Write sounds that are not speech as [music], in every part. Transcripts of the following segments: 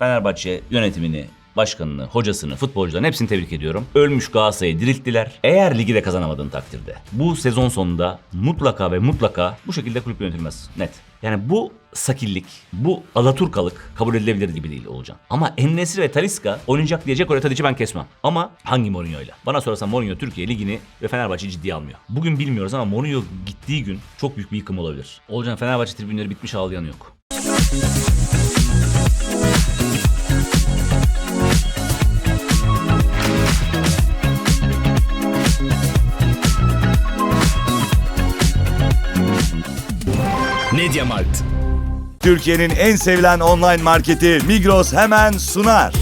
Fenerbahçe yönetimini, başkanını, hocasını, futbolcuların hepsini tebrik ediyorum. Ölmüş Galatasaray'ı dirilttiler. Eğer ligi de kazanamadığın takdirde bu sezon sonunda mutlaka ve mutlaka bu şekilde kulüp yönetilmez. Net. Yani bu sakillik, bu alaturkalık kabul edilebilir gibi değil Olcan. Ama Ennesri ve Taliska oynayacak diyecek Kore Tadic'i ben kesmem. Ama hangi Mourinho'yla? Bana sorarsan Mourinho Türkiye Ligi'ni ve Fenerbahçe'yi ciddiye almıyor. Bugün bilmiyoruz ama Mourinho gittiği gün çok büyük bir yıkım olabilir. Olcan Fenerbahçe tribünleri bitmiş ağlayan yok. Mediamarkt. Türkiye'nin en sevilen online marketi Migros hemen sunar.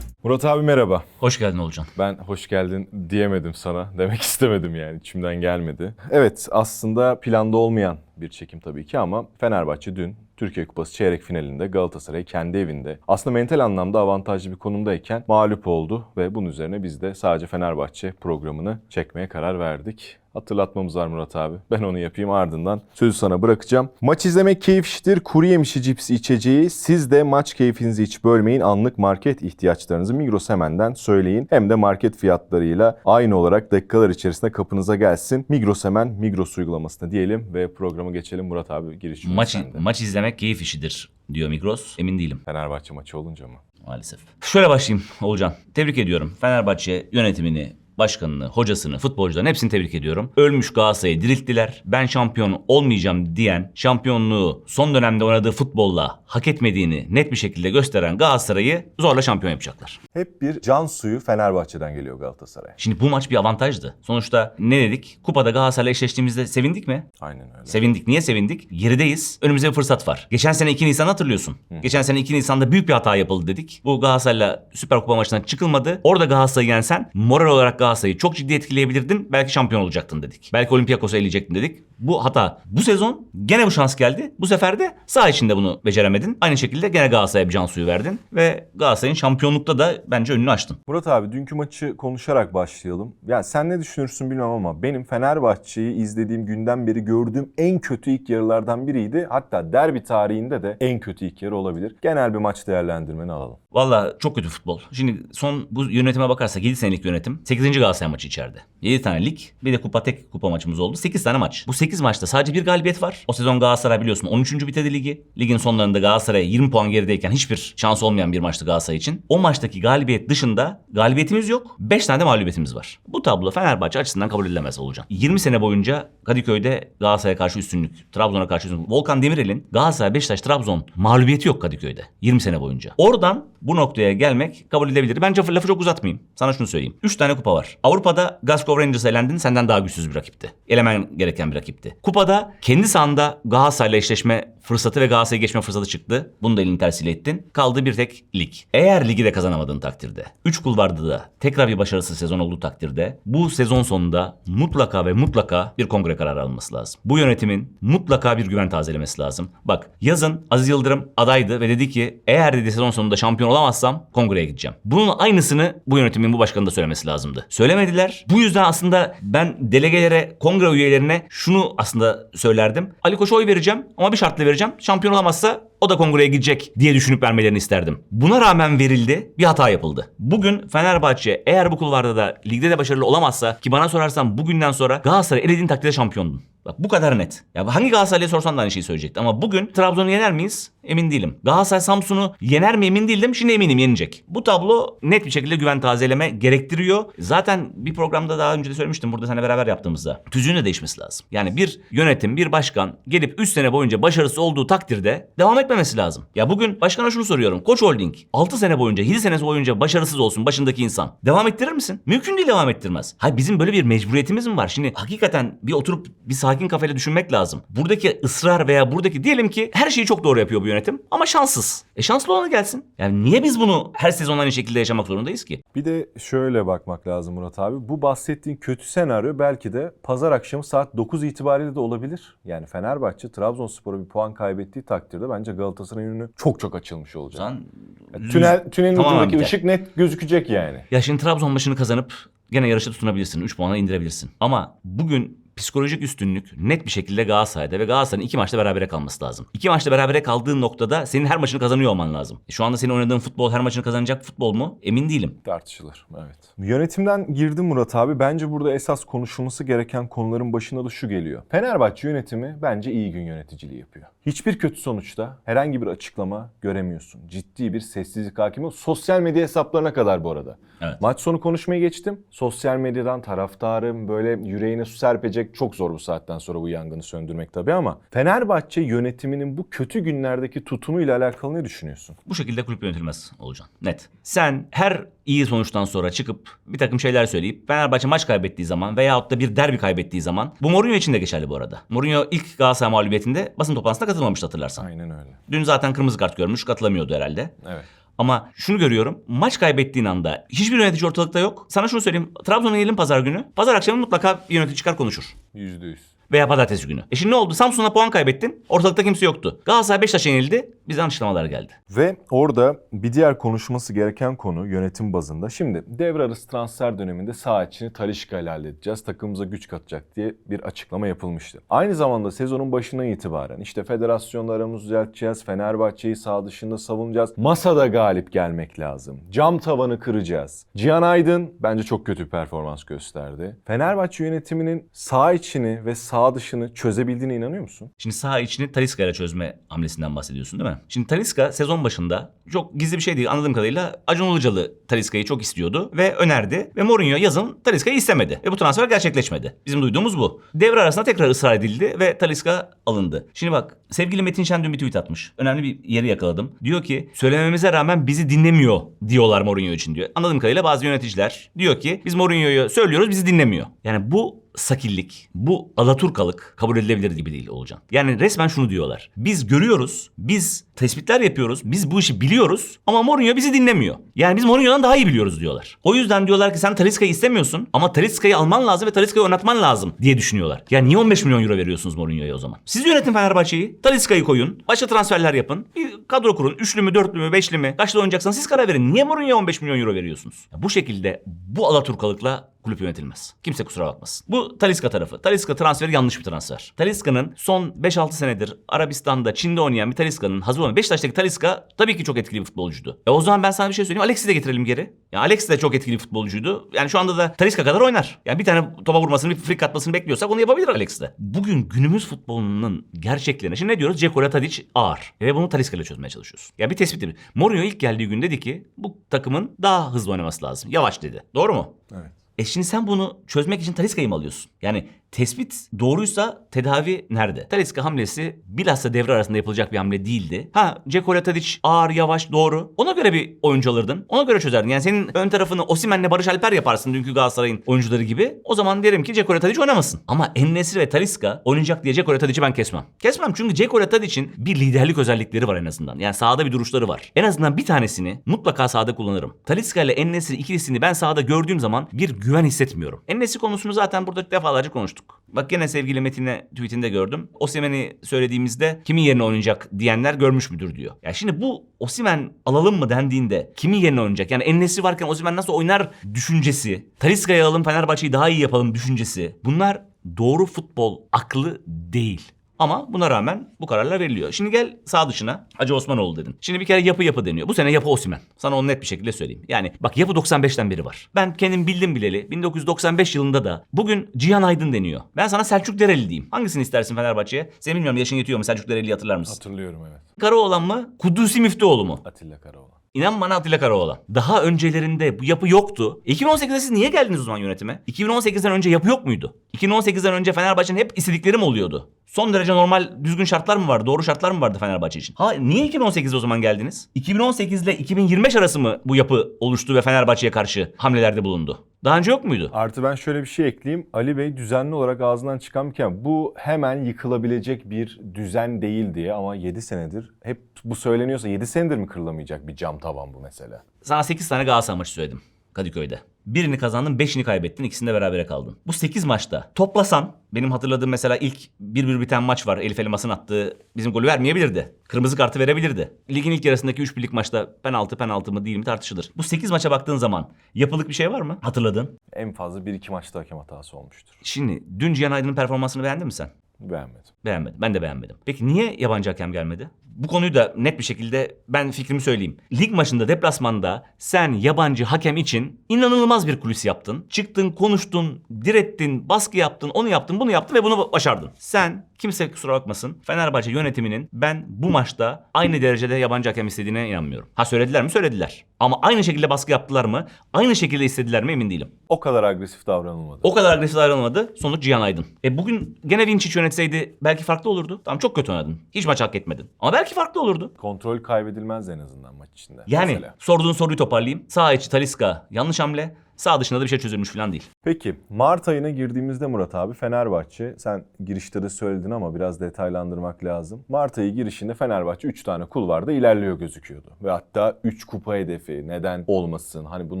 Murat abi merhaba. Hoş geldin Olcan. Ben hoş geldin diyemedim sana. [laughs] Demek istemedim yani içimden gelmedi. Evet aslında planda olmayan bir çekim tabii ki ama Fenerbahçe dün Türkiye Kupası çeyrek finalinde Galatasaray kendi evinde aslında mental anlamda avantajlı bir konumdayken mağlup oldu ve bunun üzerine biz de sadece Fenerbahçe programını çekmeye karar verdik. Hatırlatmamız var Murat abi. Ben onu yapayım ardından sözü sana bırakacağım. Maç izlemek keyif işidir. Kuru yemişi cipsi içeceği. Siz de maç keyfinizi hiç bölmeyin. Anlık market ihtiyaçlarınızı Migros Hemen'den söyleyin. Hem de market fiyatlarıyla aynı olarak dakikalar içerisinde kapınıza gelsin. Migros Hemen Migros uygulamasına diyelim ve programa geçelim. Murat abi giriş Maç, sende. maç izlemek keyif işidir diyor Migros. Emin değilim Fenerbahçe maçı olunca mı? maalesef. Şöyle başlayayım Olcan. Tebrik ediyorum. Fenerbahçe yönetimini, başkanını, hocasını, futbolcuların hepsini tebrik ediyorum. Ölmüş Galatasaray'ı dirilttiler. Ben şampiyon olmayacağım diyen, şampiyonluğu son dönemde oynadığı futbolla hak etmediğini net bir şekilde gösteren Galatasaray'ı zorla şampiyon yapacaklar. Hep bir can suyu Fenerbahçe'den geliyor Galatasaray. Şimdi bu maç bir avantajdı. Sonuçta ne dedik? Kupada Galatasaray'la eşleştiğimizde sevindik mi? Aynen öyle. Sevindik. Niye sevindik? Gerideyiz. Önümüzde bir fırsat var. Geçen sene 2 Nisan hatırlıyorsun. Geçen sene 2 Nisan'da büyük bir hata yapıldı dedik. Bu Galatasaray'la Süper Kupa maçından çıkılmadı. Orada Galatasaray'ı yensen moral olarak Galatasaray'ı çok ciddi etkileyebilirdin. Belki şampiyon olacaktın dedik. Belki Olympiakos'u eleyecektin dedik. Bu hata. Bu sezon gene bu şans geldi. Bu sefer de saha içinde bunu beceremedin. Aynı şekilde gene Galatasaray'a bir can suyu verdin. Ve Galatasaray'ın şampiyonlukta da bence önünü açtın. Murat abi dünkü maçı konuşarak başlayalım. Ya sen ne düşünürsün bilmem ama benim Fenerbahçe'yi izlediğim günden beri gördüğüm en kötü ilk yarılardan biriydi. Hatta derbi tarihinde de en kötü ilk yarı olabilir. Genel bir maç değerlendirmeni alalım. Valla çok kötü futbol. Şimdi son bu yönetime bakarsak 7 senelik yönetim. 8. Galatasaray maçı içeride. 7 tane lig bir de kupa tek kupa maçımız oldu. 8 tane maç. Bu 8 maçta sadece bir galibiyet var. O sezon Galatasaray biliyorsun 13. bitirdi ligi. Ligin sonlarında Galatasaray 20 puan gerideyken hiçbir şans olmayan bir maçtı Galatasaray için. O maçtaki galibiyet dışında galibiyetimiz yok. 5 tane de mağlubiyetimiz var. Bu tablo Fenerbahçe açısından kabul edilemez olacak. 20 sene boyunca Kadıköy'de Galatasaray'a karşı üstünlük, Trabzon'a karşı üstünlük. Volkan Demirel'in Galatasaray, Beşiktaş, Trabzon mağlubiyeti yok Kadıköy'de. 20 sene boyunca. Oradan bu noktaya gelmek kabul edilebilir. Bence lafı çok uzatmayayım. Sana şunu söyleyeyim. 3 tane kupa var. Avrupa'da Glasgow Rangers elendin. Senden daha güçsüz bir rakipti. Elemen gereken bir rakipti. Kupada kendi sahanda Galatasaray'la eşleşme fırsatı ve Galatasaray'ı geçme fırsatı çıktı. Bunu da elini tersiyle ettin. Kaldı bir tek lig. Eğer ligi de kazanamadığın takdirde, 3 kulvarda da tekrar bir başarısız sezon olduğu takdirde bu sezon sonunda mutlaka ve mutlaka bir kongre kararı alınması lazım. Bu yönetimin mutlaka bir güven tazelemesi lazım. Bak yazın Aziz Yıldırım adaydı ve dedi ki eğer dedi sezon sonunda şampiyon olamazsam kongreye gideceğim. Bunun aynısını bu yönetimin bu başkanı da söylemesi lazımdı. Söylemediler. Bu yüzden aslında ben delegelere, kongre üyelerine şunu aslında söylerdim. Ali Koç'a oy vereceğim ama bir şartla vereceğim. Şampiyon olamazsa o da kongreye gidecek diye düşünüp vermelerini isterdim. Buna rağmen verildi. Bir hata yapıldı. Bugün Fenerbahçe eğer bu kulvarda da ligde de başarılı olamazsa ki bana sorarsan bugünden sonra Galatasaray elediğin takdirde şampiyondun. Bak bu kadar net. Ya hangi Galatasaray'a sorsan da aynı şeyi söyleyecekti. Ama bugün Trabzon'u yener miyiz? Emin değilim. Galatasaray Samsun'u yener mi emin değildim. Şimdi eminim yenecek. Bu tablo net bir şekilde güven tazeleme gerektiriyor. Zaten bir programda daha önce de söylemiştim burada seninle beraber yaptığımızda. Tüzüğün de değişmesi lazım. Yani bir yönetim, bir başkan gelip 3 sene boyunca başarısı olduğu takdirde devam etmemesi lazım. Ya bugün başkana şunu soruyorum. Koç Holding 6 sene boyunca, 7 sene boyunca başarısız olsun başındaki insan. Devam ettirir misin? Mümkün değil devam ettirmez. Hayır bizim böyle bir mecburiyetimiz mi var? Şimdi hakikaten bir oturup bir sakin kafayla düşünmek lazım. Buradaki ısrar veya buradaki diyelim ki her şeyi çok doğru yapıyor bu yönetim ama şanssız. E şanslı olana gelsin. Yani niye biz bunu her sezon aynı şekilde yaşamak zorundayız ki? Bir de şöyle bakmak lazım Murat abi. Bu bahsettiğin kötü senaryo belki de pazar akşamı saat 9 itibariyle de olabilir. Yani Fenerbahçe Trabzonspor'a bir puan kaybettiği takdirde bence Galatasaray'ın önü çok çok açılmış olacak. Sen Tünel, tünelin Tamamen ucundaki ışık net gözükecek yani. Ya şimdi Trabzon maçını kazanıp gene yarışa tutunabilirsin. 3 puana indirebilirsin. Ama bugün psikolojik üstünlük net bir şekilde Galatasaray'da ve Galatasaray'ın iki maçta berabere kalması lazım. İki maçta berabere kaldığın noktada senin her maçını kazanıyor olman lazım. E, Şu anda senin oynadığın futbol her maçını kazanacak futbol mu? Emin değilim. Tartışılır. Evet. Yönetimden girdim Murat abi. Bence burada esas konuşulması gereken konuların başında da şu geliyor. Fenerbahçe yönetimi bence iyi gün yöneticiliği yapıyor. Hiçbir kötü sonuçta herhangi bir açıklama göremiyorsun. Ciddi bir sessizlik hakimi. Sosyal medya hesaplarına kadar bu arada. Evet. Maç sonu konuşmaya geçtim. Sosyal medyadan taraftarın böyle yüreğine su serpecek çok zor bu saatten sonra bu yangını söndürmek tabii ama Fenerbahçe yönetiminin bu kötü günlerdeki tutumuyla alakalı ne düşünüyorsun? Bu şekilde kulüp yönetilmez Olcan. Net. Sen her iyi sonuçtan sonra çıkıp bir takım şeyler söyleyip Fenerbahçe maç kaybettiği zaman veyahut da bir derbi kaybettiği zaman bu Mourinho için de geçerli bu arada. Mourinho ilk Galatasaray mağlubiyetinde basın toplantısına katılmamıştı hatırlarsan. Aynen öyle. Dün zaten kırmızı kart görmüş katılamıyordu herhalde. Evet. Ama şunu görüyorum. Maç kaybettiğin anda hiçbir yönetici ortalıkta yok. Sana şunu söyleyeyim. Trabzon'a yiyelim pazar günü. Pazar akşamı mutlaka yönetici çıkar konuşur. Yüzde yüz. Veya pazartesi günü. E şimdi ne oldu? Samsun'a puan kaybettin. Ortalıkta kimse yoktu. Galatasaray Beşiktaş'a yenildi. Bizden açıklamalar geldi. Ve orada bir diğer konuşması gereken konu yönetim bazında. Şimdi devre arası transfer döneminde sağ içini Talişka ile halledeceğiz. Takımımıza güç katacak diye bir açıklama yapılmıştı. Aynı zamanda sezonun başından itibaren işte federasyonla aramızı düzelteceğiz. Fenerbahçe'yi sağ dışında savunacağız. Masada galip gelmek lazım. Cam tavanı kıracağız. Cihan Aydın bence çok kötü bir performans gösterdi. Fenerbahçe yönetiminin sağ içini ve sağ dışını çözebildiğine inanıyor musun? Şimdi saha içini Talisca ile çözme hamlesinden bahsediyorsun değil mi? Şimdi Talisca sezon başında çok gizli bir şey değil anladığım kadarıyla Acun Ilıcalı Talisca'yı çok istiyordu ve önerdi. Ve Mourinho yazın Talisca'yı istemedi. Ve bu transfer gerçekleşmedi. Bizim duyduğumuz bu. Devre arasında tekrar ısrar edildi ve Talisca alındı. Şimdi bak sevgili Metin Şen dün bir tweet atmış. Önemli bir yeri yakaladım. Diyor ki söylememize rağmen bizi dinlemiyor diyorlar Mourinho için diyor. Anladığım kadarıyla bazı yöneticiler diyor ki biz Mourinho'yu söylüyoruz bizi dinlemiyor. Yani bu sakillik, bu alaturkalık kabul edilebilir gibi değil Olcan. Yani resmen şunu diyorlar. Biz görüyoruz, biz tespitler yapıyoruz, biz bu işi biliyoruz ama Mourinho bizi dinlemiyor. Yani biz Mourinho'dan daha iyi biliyoruz diyorlar. O yüzden diyorlar ki sen Talisca'yı istemiyorsun ama Talisca'yı alman lazım ve Talisca'yı oynatman lazım diye düşünüyorlar. Yani niye 15 milyon euro veriyorsunuz Mourinho'ya o zaman? Siz yönetin Fenerbahçe'yi, Talisca'yı koyun, başka transferler yapın, bir kadro kurun, üçlü mü, dörtlü mü, beşli mi, kaçta oynayacaksanız siz karar verin. Niye Mourinho'ya 15 milyon euro veriyorsunuz? Ya bu şekilde bu alaturkalıkla kulüp yönetilmez. Kimse kusura bakmasın. Bu Talisca tarafı. Talisca transferi yanlış bir transfer. Talisca'nın son 5-6 senedir Arabistan'da, Çin'de oynayan bir Talisca'nın hazır olan Beşiktaş'taki Talisca tabii ki çok etkili bir futbolcuydu. E o zaman ben sana bir şey söyleyeyim. Alex'i de getirelim geri. Ya Alex de çok etkili bir futbolcuydu. Yani şu anda da Talisca kadar oynar. Yani bir tane topa vurmasını, bir flick atmasını bekliyorsak onu yapabilir Alex de. Bugün günümüz futbolunun gerçeklerine. Şimdi ne diyoruz? Ceko ile Tadic ağır. Ve bunu Talisca ile çözmeye çalışıyoruz. Ya bir tespit değil. Mourinho ilk geldiği gün dedi ki bu takımın daha hızlı oynaması lazım. Yavaş dedi. Doğru mu? Evet. E şimdi sen bunu çözmek için Talisca'yı mı alıyorsun? Yani tespit doğruysa tedavi nerede? Talisca hamlesi bilhassa devre arasında yapılacak bir hamle değildi. Ha Ceko Tadic ağır yavaş doğru. Ona göre bir oyuncu alırdın. Ona göre çözerdin. Yani senin ön tarafını Osimhen'le Barış Alper yaparsın dünkü Galatasaray'ın oyuncuları gibi. O zaman derim ki Ceko Tadic oynamasın. Ama Ennesri ve Talisca oynayacak diye Ceko Tadic'i ben kesmem. Kesmem çünkü Ceko Tadic'in bir liderlik özellikleri var en azından. Yani sahada bir duruşları var. En azından bir tanesini mutlaka sahada kullanırım. Talisca ile Ennesri ikilisini ben sahada gördüğüm zaman bir güven hissetmiyorum. Ennesri konusunu zaten burada defalarca konuştuk. Bak gene sevgili Metin'le tweetinde gördüm. Osimhen'i söylediğimizde kimin yerine oynayacak diyenler görmüş müdür diyor. Ya şimdi bu Osimhen alalım mı dendiğinde kimin yerine oynayacak? Yani Ennesi varken Osimhen nasıl oynar düşüncesi. Talisca'yı alalım Fenerbahçe'yi daha iyi yapalım düşüncesi. Bunlar doğru futbol aklı değil. Ama buna rağmen bu kararlar veriliyor. Şimdi gel sağ dışına. Hacı Osmanoğlu dedin. Şimdi bir kere yapı yapı deniyor. Bu sene yapı Osimen. Sana onu net bir şekilde söyleyeyim. Yani bak yapı 95'ten beri var. Ben kendim bildim bileli 1995 yılında da bugün Cihan Aydın deniyor. Ben sana Selçuk Dereli diyeyim. Hangisini istersin Fenerbahçe'ye? Sen bilmiyorum yaşın yetiyor mu Selçuk Dereli'yi hatırlar mısın? Hatırlıyorum evet. Karaoğlan mı? Kudusi Müftüoğlu mu? Atilla Karaoğlan. İnan bana Atilla Karaoğlan. Daha öncelerinde bu yapı yoktu. 2018'de siz niye geldiniz o zaman yönetime? 2018'den önce yapı yok muydu? 2018'den önce Fenerbahçe'nin hep istedikleri mi oluyordu? Son derece normal düzgün şartlar mı vardı? Doğru şartlar mı vardı Fenerbahçe için? Ha niye 2018'de o zaman geldiniz? 2018 ile 2025 arası mı bu yapı oluştu ve Fenerbahçe'ye karşı hamlelerde bulundu? Daha önce yok muydu? Artı ben şöyle bir şey ekleyeyim. Ali Bey düzenli olarak ağzından çıkanken bu hemen yıkılabilecek bir düzen değil diye ama 7 senedir hep bu söyleniyorsa 7 senedir mi kırılamayacak bir cam tavan bu mesela? Sana 8 tane Galatasaray maçı söyledim. Kadıköy'de. Birini kazandın, beşini kaybettin, ikisinde berabere kaldın. Bu 8 maçta toplasan, benim hatırladığım mesela ilk 1-1 biten maç var. Elif Elmas'ın attığı bizim golü vermeyebilirdi. Kırmızı kartı verebilirdi. Ligin ilk yarısındaki 3 birlik maçta penaltı penaltı mı değil mi tartışılır. Bu 8 maça baktığın zaman yapılık bir şey var mı hatırladığın? En fazla 1-2 maçta hakem hatası olmuştur. Şimdi dün Cihan Aydın'ın performansını beğendin mi sen? Beğenmedim. Beğenmedim. Ben de beğenmedim. Peki niye yabancı hakem gelmedi? Bu konuyu da net bir şekilde ben fikrimi söyleyeyim. Lig maçında deplasmanda sen yabancı hakem için inanılmaz bir kulis yaptın. Çıktın, konuştun, direttin, baskı yaptın, onu yaptın, bunu yaptın ve bunu başardın. Sen kimse kusura bakmasın Fenerbahçe yönetiminin ben bu maçta aynı derecede yabancı hakem istediğine inanmıyorum. Ha söylediler mi? Söylediler. Ama aynı şekilde baskı yaptılar mı? Aynı şekilde istediler mi? Emin değilim. O kadar agresif davranılmadı. O kadar agresif ayrılmadı. Sonuç Cihan Aydın. E bugün gene Vinçic yönetseydi belki farklı olurdu. Tamam çok kötü oynadın. Hiç maç hak etmedin. Ama belki farklı olurdu. Kontrol kaybedilmez en azından maç içinde. Yani Mesela. sorduğun soruyu toparlayayım. Sağ içi Taliska yanlış hamle. Sağ dışında da bir şey çözülmüş falan değil. Peki Mart ayına girdiğimizde Murat abi Fenerbahçe sen girişte de söyledin ama biraz detaylandırmak lazım. Mart ayı girişinde Fenerbahçe 3 tane kulvarda ilerliyor gözüküyordu. Ve hatta 3 kupa hedefi neden olmasın hani bunun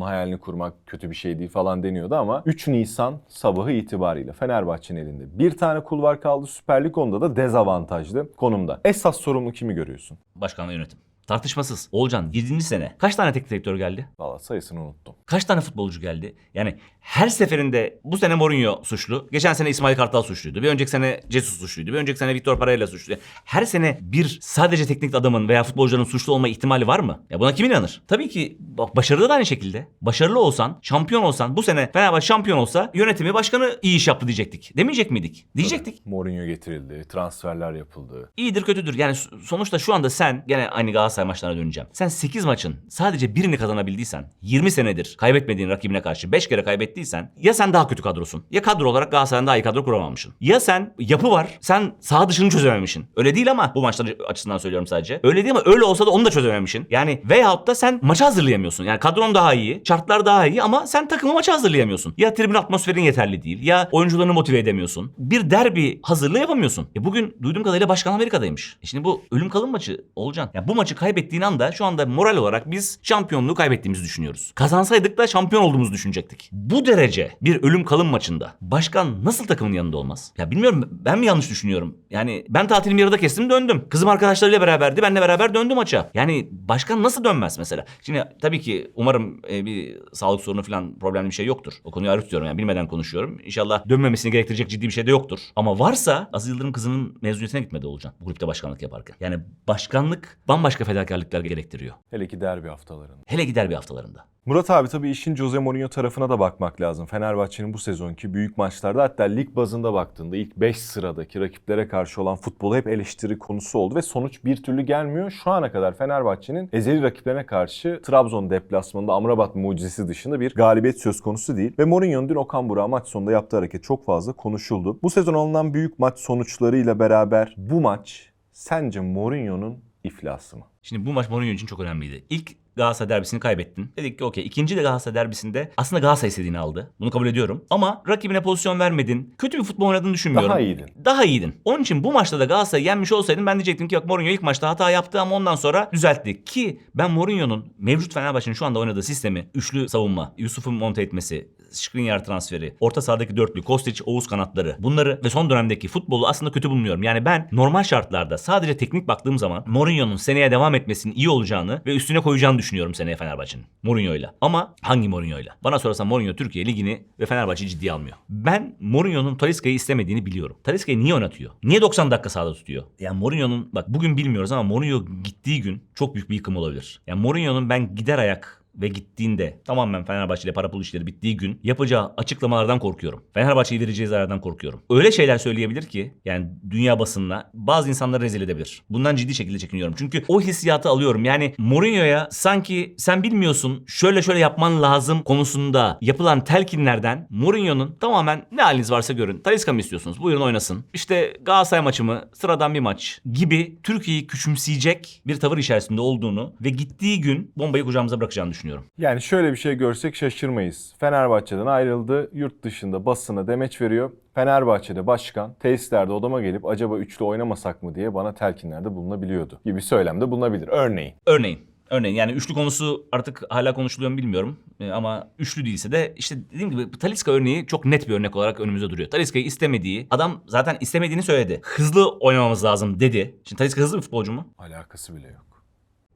hayalini kurmak kötü bir şey değil falan deniyordu ama 3 Nisan sabahı itibariyle Fenerbahçe'nin elinde bir tane kulvar kaldı Süper Lig onda da dezavantajlı konumda. Esas sorumlu kimi görüyorsun? Başkanla yönetim. Tartışmasız. Olcan 7. sene. Kaç tane teknik direktör geldi? Valla sayısını unuttum. Kaç tane futbolcu geldi? Yani her seferinde bu sene Mourinho suçlu. Geçen sene İsmail Kartal suçluydu. Bir önceki sene Jesus suçluydu. Bir önceki sene Victor Pereira suçluydu. Her sene bir sadece teknik adamın veya futbolcuların suçlu olma ihtimali var mı? Ya buna kim inanır? Tabii ki bak başarılı da aynı şekilde. Başarılı olsan, şampiyon olsan, bu sene Fenerbahçe şampiyon olsa yönetimi başkanı iyi iş yaptı diyecektik. Demeyecek miydik? Diyecektik. Mourinho getirildi, transferler yapıldı. İyidir kötüdür. Yani sonuçta şu anda sen gene aynı Galatasaray maçlarına döneceğim. Sen 8 maçın sadece birini kazanabildiysen 20 senedir kaybetmediğin rakibine karşı 5 kere kaybettiysen ya sen daha kötü kadrosun. Ya kadro olarak Galatasaray'ın daha iyi kadro kuramamışsın. Ya sen yapı var sen sağ dışını çözememişsin. Öyle değil ama bu maçlar açısından söylüyorum sadece. Öyle değil ama öyle olsa da onu da çözememişsin. Yani veyahut da sen maçı hazırlayamıyorsun. Yani kadron daha iyi, şartlar daha iyi ama sen takımı maçı hazırlayamıyorsun. Ya tribün atmosferin yeterli değil ya oyuncularını motive edemiyorsun. Bir derbi hazırlığı yapamıyorsun. E bugün duyduğum kadarıyla başkan Amerika'daymış. E şimdi bu ölüm kalım maçı Olcan. Ya bu maçı kaybettiğin anda şu anda moral olarak biz şampiyonluğu kaybettiğimizi düşünüyoruz. Kazansaydık da şampiyon olduğumuzu düşünecektik. Bu derece bir ölüm kalım maçında başkan nasıl takımın yanında olmaz? Ya bilmiyorum ben mi yanlış düşünüyorum? Yani ben tatilimi yarıda kestim döndüm. Kızım arkadaşlarıyla beraberdi. Benle beraber döndü maça. Yani başkan nasıl dönmez mesela? Şimdi tabii ki umarım e, bir sağlık sorunu falan problemli bir şey yoktur. O konuyu ayrı tutuyorum yani bilmeden konuşuyorum. İnşallah dönmemesini gerektirecek ciddi bir şey de yoktur. Ama varsa Aziz Yıldırım kızının mezuniyetine gitmedi Olcan. Bu kulüpte başkanlık yaparken. Yani başkanlık bambaşka fedakarlıklar gerektiriyor. Hele ki derbi haftalarında. Hele gider bir haftalarında. Murat abi tabii işin Jose Mourinho tarafına da bakmak lazım. Fenerbahçe'nin bu sezonki büyük maçlarda hatta lig bazında baktığında ilk 5 sıradaki rakiplere karşı olan futbolu hep eleştiri konusu oldu ve sonuç bir türlü gelmiyor. Şu ana kadar Fenerbahçe'nin ezeli rakiplerine karşı Trabzon deplasmanında Amrabat mucizesi dışında bir galibiyet söz konusu değil. Ve Mourinho'nun dün Okan Burak'a maç sonunda yaptığı hareket çok fazla konuşuldu. Bu sezon alınan büyük maç sonuçlarıyla beraber bu maç sence Mourinho'nun iflası mı? Şimdi bu maç Mourinho için çok önemliydi. İlk Galatasaray derbisini kaybettin. Dedik ki okey. İkinci de Galatasaray derbisinde aslında Galatasaray istediğini aldı. Bunu kabul ediyorum. Ama rakibine pozisyon vermedin. Kötü bir futbol oynadığını düşünmüyorum. Daha iyiydin. Daha iyiydin. Onun için bu maçta da Galatasaray'ı yenmiş olsaydın ben diyecektim ki yok Mourinho ilk maçta hata yaptı ama ondan sonra düzeltti. Ki ben Mourinho'nun mevcut Fenerbahçe'nin şu anda oynadığı sistemi, üçlü savunma, Yusuf'un monte etmesi, Skriniar transferi, orta sahadaki dörtlü, Kostić, Oğuz kanatları bunları ve son dönemdeki futbolu aslında kötü bulmuyorum. Yani ben normal şartlarda sadece teknik baktığım zaman Mourinho'nun seneye devam etmesinin iyi olacağını ve üstüne koyacağını düşünüyorum seneye Fenerbahçe'nin. Mourinho'yla. Ama hangi Mourinho'yla? Bana sorarsan Mourinho Türkiye Ligi'ni ve Fenerbahçe'yi ciddiye almıyor. Ben Mourinho'nun Talisca'yı istemediğini biliyorum. Talisca'yı niye oynatıyor? Niye 90 dakika sahada tutuyor? Yani Mourinho'nun bak bugün bilmiyoruz ama Mourinho gittiği gün çok büyük bir yıkım olabilir. Yani Mourinho'nun ben gider ayak ve gittiğinde tamamen Fenerbahçe ile para pul işleri bittiği gün yapacağı açıklamalardan korkuyorum. Fenerbahçe'yi vereceği zarardan korkuyorum. Öyle şeyler söyleyebilir ki yani dünya basınına bazı insanları rezil edebilir. Bundan ciddi şekilde çekiniyorum. Çünkü o hissiyatı alıyorum. Yani Mourinho'ya sanki sen bilmiyorsun şöyle şöyle yapman lazım konusunda yapılan telkinlerden Mourinho'nun tamamen ne haliniz varsa görün. Talisca mı istiyorsunuz? Buyurun oynasın. İşte Galatasaray maçı mı? Sıradan bir maç gibi Türkiye'yi küçümseyecek bir tavır içerisinde olduğunu ve gittiği gün bombayı kucağımıza bırakacağını düşünüyorum. Yani şöyle bir şey görsek şaşırmayız. Fenerbahçe'den ayrıldı, yurt dışında basına demeç veriyor. Fenerbahçe'de başkan tesislerde odama gelip acaba üçlü oynamasak mı diye bana telkinlerde bulunabiliyordu gibi söylemde bulunabilir. Örneğin. Örneğin Örneğin yani üçlü konusu artık hala konuşuluyor mu bilmiyorum. Ee, ama üçlü değilse de işte dediğim gibi Taliska örneği çok net bir örnek olarak önümüzde duruyor. Taliska'yı istemediği, adam zaten istemediğini söyledi. Hızlı oynamamız lazım dedi. Şimdi Taliska hızlı bir futbolcu mu? Alakası bile yok.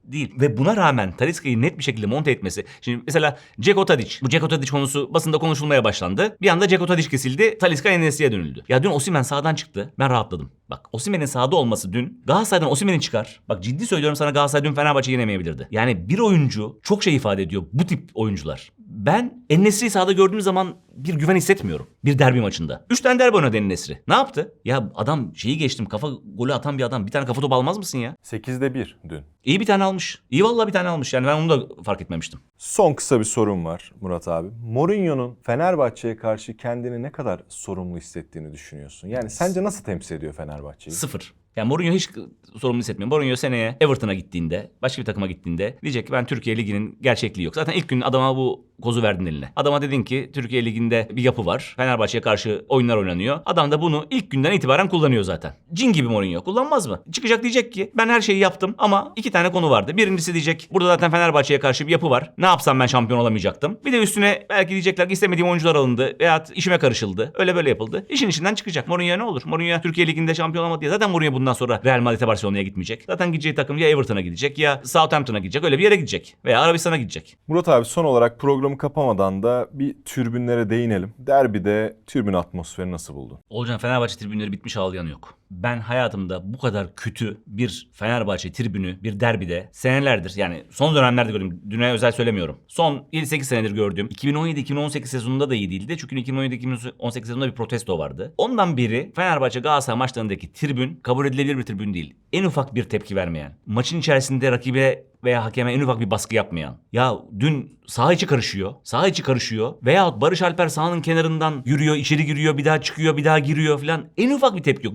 Değil. Ve buna rağmen Taliska'yı net bir şekilde monte etmesi. Şimdi mesela Ceko Tadic. Bu Ceko Tadic konusu basında konuşulmaya başlandı. Bir anda Ceko Tadic kesildi. Taliska Enes'iye dönüldü. Ya dün Osimhen sağdan çıktı. Ben rahatladım. Bak Osimhen'in sahada olması dün Galatasaray'dan Osimhen'i çıkar. Bak ciddi söylüyorum sana Galatasaray dün Fenerbahçe'yi yenemeyebilirdi. Yani bir oyuncu çok şey ifade ediyor bu tip oyuncular. Ben Enes'i sahada gördüğüm zaman bir güven hissetmiyorum. Bir derbi maçında. Üç tane derbi oynadı Enes'i. Ne yaptı? Ya adam şeyi geçtim kafa golü atan bir adam. Bir tane kafa topu almaz mısın ya? 8'de 1 dün. İyi bir tane almış. İyi vallahi bir tane almış. Yani ben onu da fark etmemiştim. Son kısa bir sorum var Murat abi. Mourinho'nun Fenerbahçe'ye karşı kendini ne kadar sorumlu hissettiğini düşünüyorsun? Yani sence nasıl temsil ediyor Fenerbahçe'yi? Sıfır. Yani Mourinho hiç sorumlu hissetmiyor. Mourinho seneye Everton'a gittiğinde, başka bir takıma gittiğinde diyecek ki ben Türkiye Ligi'nin gerçekliği yok. Zaten ilk gün adama bu kozu verdin eline. Adama dedin ki Türkiye Ligi'nde bir yapı var. Fenerbahçe'ye karşı oyunlar oynanıyor. Adam da bunu ilk günden itibaren kullanıyor zaten. Cin gibi Mourinho. Kullanmaz mı? Çıkacak diyecek ki ben her şeyi yaptım ama iki tane konu vardı. Birincisi diyecek burada zaten Fenerbahçe'ye karşı bir yapı var. Ne yapsam ben şampiyon olamayacaktım. Bir de üstüne belki diyecekler ki istemediğim oyuncular alındı veya işime karışıldı. Öyle böyle yapıldı. İşin içinden çıkacak. Mourinho ne olur? Mourinho Türkiye Ligi'nde şampiyon olamadı diye. Zaten Mourinho bundan sonra Real Madrid'e Barcelona'ya gitmeyecek. Zaten gideceği takım ya Everton'a gidecek ya Southampton'a gidecek. Öyle bir yere gidecek. Veya Arabistan'a gidecek. Murat abi son olarak programı kapamadan da bir türbünlere değinelim. Derbide türbün atmosferi nasıl buldun? Olcan Fenerbahçe tribünleri bitmiş ağlayan yok. Ben hayatımda bu kadar kötü bir Fenerbahçe tribünü bir derbide senelerdir yani son dönemlerde gördüm. Düne özel söylemiyorum. Son 7-8 senedir gördüğüm 2017-2018 sezonunda da iyi değildi. Çünkü 2017-2018 sezonunda bir protesto vardı. Ondan beri Fenerbahçe Galatasaray maçlarındaki tribün kabul edilebilir bir tribün değil. En ufak bir tepki vermeyen. Maçın içerisinde rakibe veya hakeme en ufak bir baskı yapmayan. Ya dün saha içi karışıyor. Saha içi karışıyor. Veyahut Barış Alper sahanın kenarından yürüyor, içeri giriyor, bir daha çıkıyor, bir daha giriyor falan. En ufak bir tepki yok.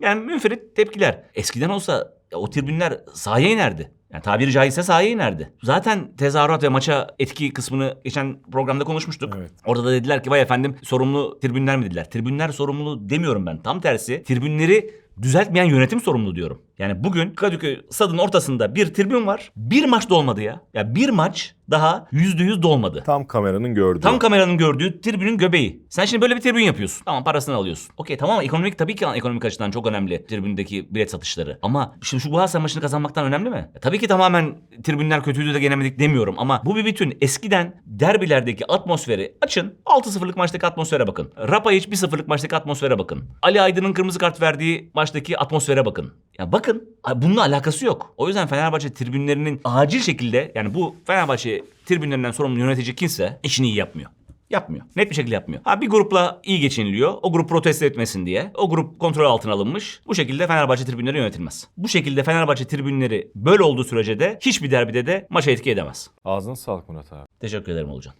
Yani münferit tepkiler. Eskiden olsa ya o tribünler sahaya inerdi. Yani tabiri caizse sahaya inerdi. Zaten tezahürat ve maça etki kısmını geçen programda konuşmuştuk. Evet. Orada da dediler ki vay efendim sorumlu tribünler mi dediler. Tribünler sorumlu demiyorum ben. Tam tersi tribünleri düzeltmeyen yönetim sorumlu diyorum. Yani bugün Kadıköy stadın ortasında bir tribün var. Bir maç dolmadı ya. Ya bir maç daha yüzde yüz dolmadı. Tam kameranın gördüğü. Tam kameranın gördüğü tribünün göbeği. Sen şimdi böyle bir tribün yapıyorsun. Tamam parasını alıyorsun. Okey tamam ekonomik tabii ki ekonomik açıdan çok önemli tribündeki bilet satışları. Ama şimdi şu Galatasaray maçını kazanmaktan önemli mi? E, tabii ki tamamen tribünler kötüydü de gelemedik demiyorum ama bu bir bütün. Eskiden derbilerdeki atmosferi açın. 6-0'lık maçtaki atmosfere bakın. Rapayic 1-0'lık maçtaki atmosfere bakın. Ali Aydın'ın kırmızı kart verdiği maçtaki atmosfere bakın. Ya bakın bununla alakası yok. O yüzden Fenerbahçe tribünlerinin acil şekilde yani bu Fenerbahçe tribünlerinden sorumlu yönetici kimse işini iyi yapmıyor. Yapmıyor. Net bir şekilde yapmıyor. Ha bir grupla iyi geçiniliyor. O grup protesto etmesin diye. O grup kontrol altına alınmış. Bu şekilde Fenerbahçe tribünleri yönetilmez. Bu şekilde Fenerbahçe tribünleri böyle olduğu sürece de hiçbir derbide de maça etki edemez. Ağzına sağlık Murat abi. Teşekkür ederim Olcan.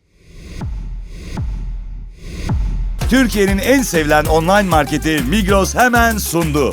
Türkiye'nin en sevilen online marketi Migros hemen sundu.